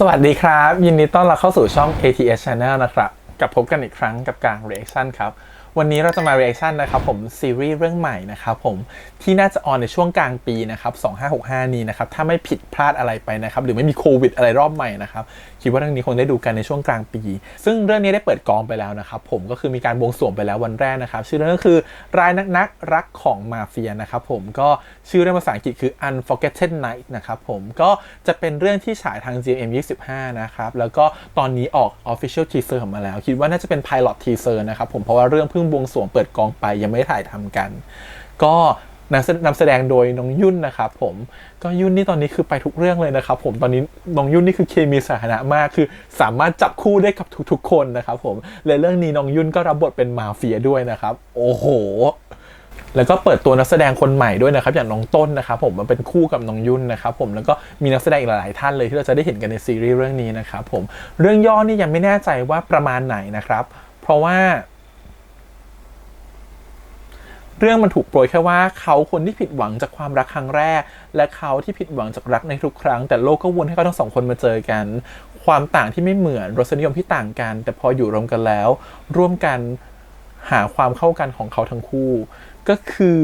สวัสดีครับ ยินดีต้อนรับเข้าสู่ช่อง ATS Channel นะครับ กับพบกันอีกครั้งกับการ reaction ครับ วันนี้เราจะมา reaction นะครับผมซีรีส์เรื่องใหม่นะครับผมที่น่าจะออนในช่วงกลางปีนะครับ2565 นี้นะครับถ้าไม่ผิดพลาดอะไรไปนะครับหรือไม่มีโควิดอะไรรอบใหม่นะครับคิดว่าเรื่องนี้คงได้ดูกันในช่วงกลางปี ซึ่งเรื่องนี้ได้เปิดกองไปแล้วนะครับผมก็คือมีการบวงสรวงไปแล้ววันแรกนะครับชื่อเรื่องก็คือรายนักนักรักของมาเฟียนะครับผมก็ชื่อเรื่องภาษาอังกฤษคือ Unforgotten Night นะครับผมก็จะเป็นเรื่องที่ฉายทาง GM 25นะครับแล้วก็ตอนนี้ออก Official Teaser ออกมาแล้ว คิดว่าน่าจะเป็น Pilot Teaser นะครับผมเพราะว่าเรื่องเพิ่งบวงสรวงเปิดกองไปยังไม่ได้ถ่ายทำกัน ก็นำแสนำแสดงโดยน้องยุ่นนะครับผมก็ยุ่นนี่ตอนนี้คือไปทุกเรื่องเลยนะครับผมตอนนี้น้องยุ่นนี่คือเคมีสาธารณะมากคือสามารถจับคู่ได้กับทุกๆคนนะครับผมและเรื่องนี้น้องยุ่นก็รับบทเป็นมาเฟียด้วยนะครับ โอ้โห แล้วก็เปิดตัวนักแสดงคนใหม่ด้วยนะครับ อย่างน้องต้นนะครับผมมันเป็นคู่กับน้องยุ่นนะครับผมแล้วก็มีนักแสดงอีกหลายท่านเลยที่เราจะได้เห็นกันในซีรีส์เรื่องนี้นะครับผมเรื่องย่อนี่ยังไม่แน่ใจว่าประมาณไหนนะครับ เพราะว่า เรื่องมันถูกโปรยแค่ว่าเขาคนที่ผิดหวังจากความรักครั้งแรก และเขาที่ผิดหวังจากรักในทุกครั้ง แต่โลกก็วนให้เขาทั้งสองคนมาเจอกัน ความต่างที่ไม่เหมือนรสนิยมที่ต่างกัน แต่พออยู่รวมกันแล้ว ร่วมกันหาความเข้ากันของเขาทั้งคู่ ก็คือ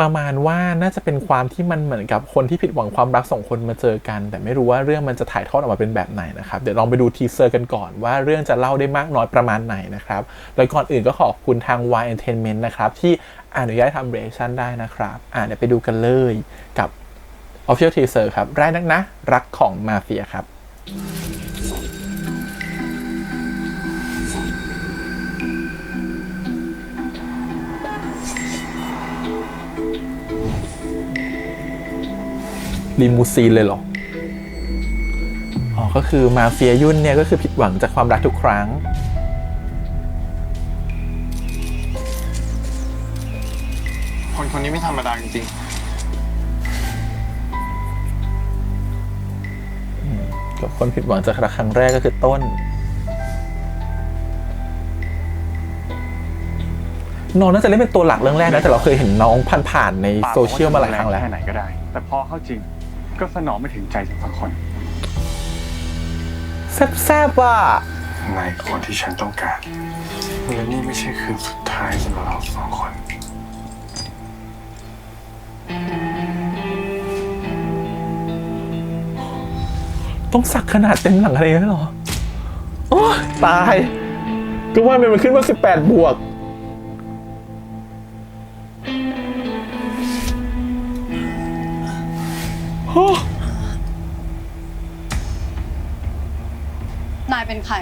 ประมาณว่าน่าจะเป็นความที่มันเหมือนกับคนที่ผิดหวังความรักสองคนมาเจอกัน แต่ไม่รู้ว่าเรื่องมันจะถ่ายทอดออกมาเป็นแบบไหนนะครับเดี๋ยวลองไปดูทีเซอร์กันก่อนว่าเรื่องจะเล่าได้มากน้อยประมาณไหนนะครับแล้วก่อนอื่นก็ขอบคุณทาง Y Entertainment นะครับที่อนุญาตทำเรชั่นได้นะครับอ่าเดี๋ยวไปดูกันเลยกับ Official Teaser ครับรายนักนะ รักของมาเฟียครับ ลิมูซีนเลยเหรอ อ๋อ ก็คือมาเฟียยุ่นเนี่ยก็คือผิดหวังจากความรักทุกครั้ง คนคนนี้ไม่ธรรมดาจริงกับคนผิดหวังจากรักครั้งแรกก็คือต้น น้องน่าจะเล่นเป็นตัวหลักเรื่องแรกนะแต่เราเคยเห็นน้องผ่านๆในๆโซเชียลมาหลายครั้งแล้ว แค่ไหนก็ได้ แต่พอเข้าจริง ก็สนองไม่ถึงใจสักคน แซ่บๆว่ะในคนที่ฉันต้องการและนี่ไม่ใช่คืนสุดท้ายสำหรับเราสองคน ต้องสักขนาดเต็มหลังอะไรเลยเหรอ โอ้ตาย ก็ว่ามันขึ้นมา18 บวก นายเป็นใคร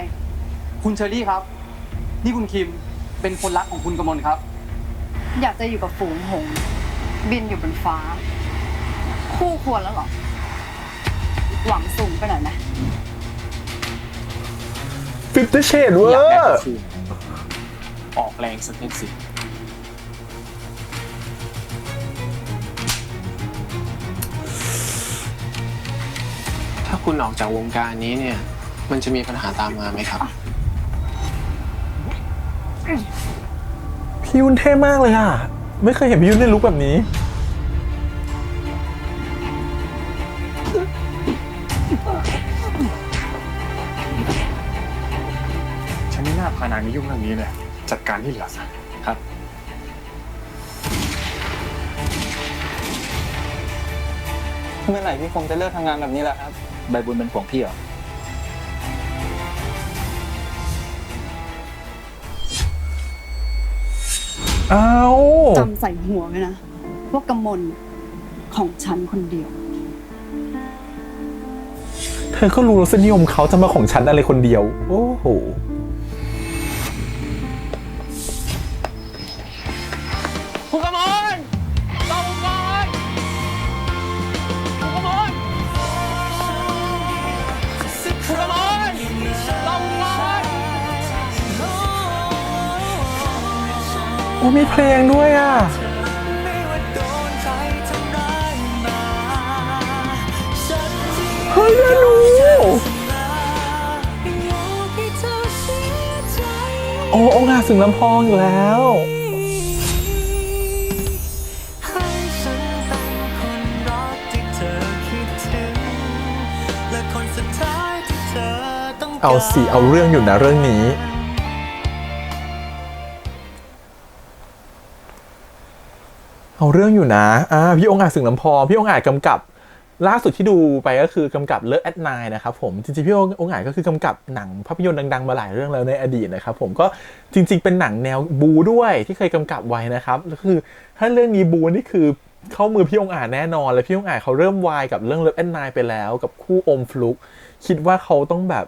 คุณเชอรี่ครับ นี่คุณคิมเป็นคนรักของคุณกมลครับ อยากจะอยู่กับฝูงหงส์บินอยู่บนฟ้า คู่ควรแล้วเหรอ หวังสูงไปหน่อยไหมฟิฟตี้เชดเวออยากได้ร์คืนออกแรงสักนิดสิ คุณออกจากวงการนี้เนี่ย มันจะมีปัญหาตามมาไหมครับ พี่ยุ่นเท่มากเลยอะ ไม่เคยเห็นพี่ยุ่นในลุคแบบนี้ ฉันไม่น่าพานายมายุ่งเรื่องนี้เลย จัดการที่เหลือซะครับ เมื่อไหร่พี่คงจะเลิกทำงานแบบนี้แหละครับ ใบบุญเป็นของพี่เหรอ อ้าวจำใส่หัวไว้นะว่ากำมลของฉันคนเดียว เธอก็รู้รสนิยมเขาจะมาของฉันอะไรคนเดียว โอ้โห มีเพลงด้วยอะเฮ้ยน่าดูโอ้องค์อาจสึงลำพองอยู่แล้วให้ฉันเป็นคนรักที่เธอคิดถึงและคนสุดเอาสีเอาเรื่องอยู่นะเรื่องนี้ เอาเรื่องอยู่นะอ่าพี่องค์อาจสึงน้ำพองพี่องค์อาจกำกับ ล่าสุดที่ดูไปก็คือกำกับเลิฟแอดไนนะครับผมจริงๆพี่องค์อาจก็คือกำกับหนังภาพยนตร์ดัง ๆ มาหลายเรื่องแล้วในอดีตนะครับผมก็จริง ๆ เป็นหนังแนวบูด้วยที่เคยกำกับไว้นะครับแล้วคือถ้าเรื่องนี้บูนี่คือเข้ามือพี่องค์อาจแน่นอนแล้วพี่องค์อาจเขาเริ่มวายกับเรื่องเลิฟแอดไนไปแล้ว กับคู่อมฟลุกคิดว่าเขาต้องแบบ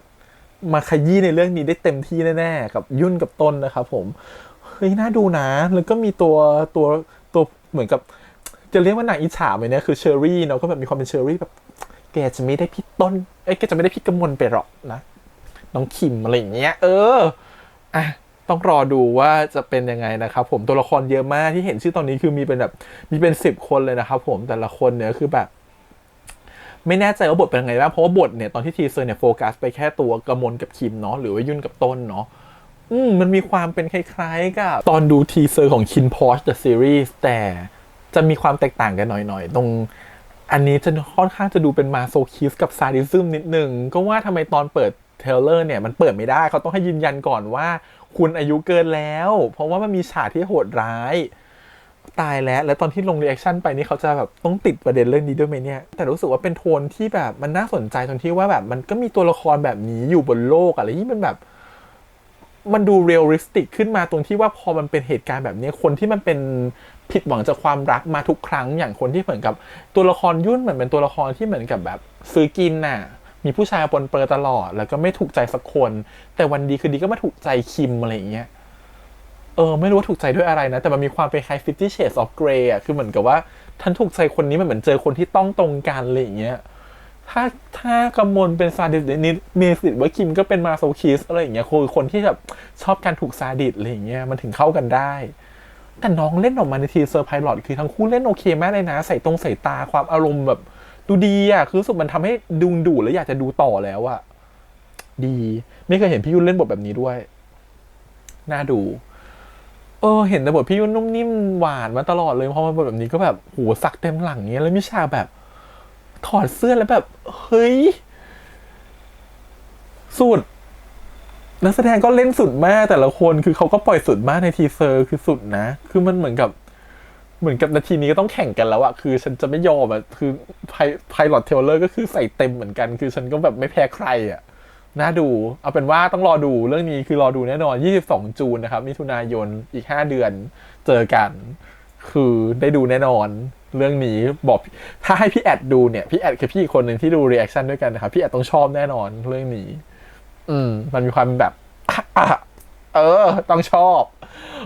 มาขยี้ในเรื่องนี้ได้เต็มที่แน่ๆกับยุ่นกับต้นนะครับผมเฮ้ยน่าดูนะแล้วก็มีตัวตัว เหมือนกับจะเรียกว่าหนังอิจฉาไหมเนี่ยคือเชอรี่เนาะก็แบบมีความเป็นเชอรี่แบบแกจะไม่ได้พี่ต้นเอ้ยแกจะไม่ได้พี่กำมลไปหรอกนะน้องคิมอะไรอย่างเงี้ย เอออะต้องรอดูว่าจะเป็นยังไงนะครับผมตัวละครเยอะมากที่เห็นชื่อตอนนี้คือมีเป็นแบบมีเป็นสิบคนเลยนะครับผมแต่ละคนเนี่ยคือแบบ ไม่แน่ใจว่าบทเป็นยังไงบ้างเพราะว่าบทเนี่ยตอนที่ทีเซอร์เนี่ยโฟกัสไปแค่ตัวกำมลกับคิมเนาะหรือว่ายุ่นกับต้นเนาะ อืมมันมีความเป็นคล้ายๆกับ ตอนดูทีเซอร์ของ Kin p o s h The Series แต่จะมีความแตกต่างกันหน่อยๆ ตรงอันนี้จะค่อนข้างจะดูเป็นมาโซคิสกับซาดิซึมนิดนึง ก็ว่าทำไมตอนเปิดเทเลอร์เนี่ยมันเปิดไม่ได้เขาต้องให้ยืนยันก่อนว่า คุณอายุเกินแล้ว เพราะว่ามันมีฉากที่โหดร้าย ตายแล้ว แล้วตอนที่ลงรีแอคชั่นไปนี่เขาจะแบบต้องติดประเด็นเรื่องนี้ด้วยไหมเนี่ย แต่รู้สึกว่าเป็นโทนที่แบบมันน่าสนใจตรงที่ว่าแบบมันก็มีตัวละครแบบนี้อยู่บนโลกอะไรที่มันแบบ มันดูเรียลลิสติกขึ้นมาตรงที่ว่าพอมันเป็นเหตุการณ์แบบนี้คนที่มันเป็นผิดหวังจากความรักมาทุกครั้งอย่างคนที่เหมือนกับตัวละครยุ่นเหมือนเป็นตัวละครที่เหมือนกับแบบซื้อกินน่ะมีผู้ชายปนเปื้อตลอด แล้วก็ไม่ถูกใจสักคน แต่วันดีคือดีก็มาถูกใจคิมอะไรอย่างเงี้ยเออไม่รู้ว่าถูกใจด้วยอะไรนะ แต่มันมีความเป็นคล้าย Fifty Shades of Grey อะคือเหมือนกับว่าท่านถูกใจคนนี้มันเหมือนเจอคนที่ต้องตรงกันอะไรอย่างเงี้ย ถ้าถ้ากำมลเป็นซาดิสนี่มีสิทธิ์ว่าคิมก็เป็นมาโซคิสอะไรอย่างเงี้ยคือคนที่แบบชอบการถูกซาดิสอะไรอย่างเงี้ยมันถึงเข้ากันได้ แต่น้องเล่นออกมาในทีเซอร์ไพลอตคือทั้งคู่เล่นโอเคมากเลยนะ ใส่ตรงใส่ตาความอารมณ์แบบ ดูดีอะ คือสึกมันทำให้ดูดูแล้วอยากจะดูต่อแล้วอะดี ไม่เคยเห็นพี่ยุ่นเล่นบทแบบนี้ด้วย น่าดู เออ เห็นแต่บทพี่ยุ่นนุ่มนิ่มหวานมาตลอดเลยพอมาบทแบบนี้ก็แบบโหสักเต็มหลังเงี้ยแล้วมิชาแบบ ถอดเสื้อแล้วแบบ เฮ้ย สุด นักแสดงก็เล่นสุดมากแต่ละคนคือเขาก็ปล่อยสุดมากในทีเซอร์คือสุดนะ คือมันเหมือนกับ เหมือนกับนาทีนี้ก็ต้องแข่งกันแล้วอะคือฉันจะไม่ยอมอะคือไพไพลอตเทเลอร์ก็คือใส่เต็มเหมือนกัน คือฉันก็แบบไม่แพ้ใครอะน่าดู เอาเป็นว่าต้องรอดูเรื่องนี้คือรอดูแน่นอน 22 จูนนะครับ มิถุนายนอีก 5 เดือนเจอกัน คือได้ดูแน่นอน เรื่องนี้บอกถ้าให้พี่แอดดูเนี่ยพี่แอดคือพี่อีกคนหนึ่งที่ดูรีแอคชั่นด้วยกันนะครับพี่แอดต้องชอบแน่นอนเรื่องนี้ อืม มันมีความแบบอะเออ ต้องชอบ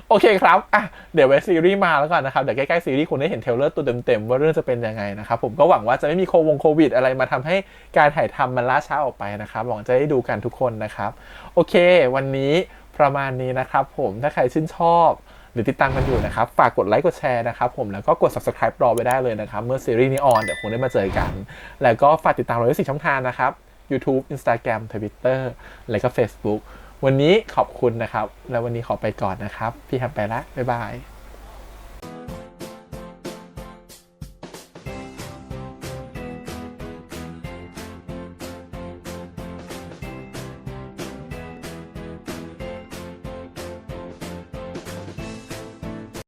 โอเคครับอะเดี๋ยวไว้ซีรีส์มาแล้วกันนะครับ เดี๋ยวใกล้ๆซีรีส์คุณได้เห็นเทรลเลอร์ตัวเต็มๆ ว่าเรื่องจะเป็นยังไงนะครับ ผมก็หวังว่าจะไม่มีโควงโควิด อะไรมาทำให้การถ่ายทำมันล่าช้าออกไปนะครับ หวังจะได้ดูกันทุกคนนะครับ โอเค วันนี้ประมาณนี้นะครับผมถ้าใครชื่นชอบ หรือติดตามกันอยู่นะครับ ฝากกดไลค์กดแชร์นะครับผมแล้วก็กด subscribe รอไว้ได้เลยนะครับ เมื่อซีรีส์นี้ออนเดี๋ยวคงได้มาเจอกัน แล้วก็ฝากติดตามเราได้สี่ช่องทางนะครับ YouTube Instagram Twitter แล้วก็ Facebook วันนี้ขอบคุณนะครับ แล้ววันนี้ขอไปก่อนนะครับ พี่แฮมไปละบ๊ายบาย